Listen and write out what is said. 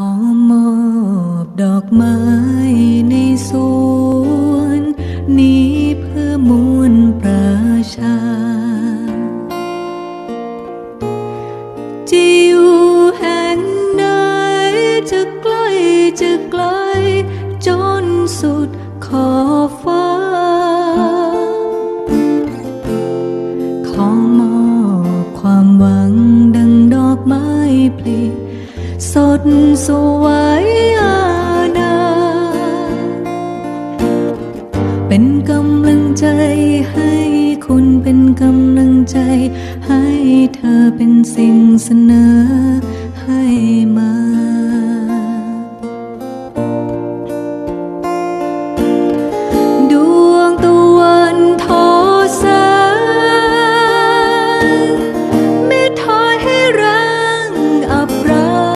ขอมอบดอกไม้ในสวน นี้เพื่อมวลประชา จะอยู่แห่งไหนจะใกล้จะไกล จนสุดขอบฟ้า ขอมอบความหวังดังดอกไม้ปลี สดสวยอานาเป็นกำลังใจให้คุณเป็นกำลังใจ ให้เธอเป็นสิ่งเสนอให้มาดวงตะวันทอแสง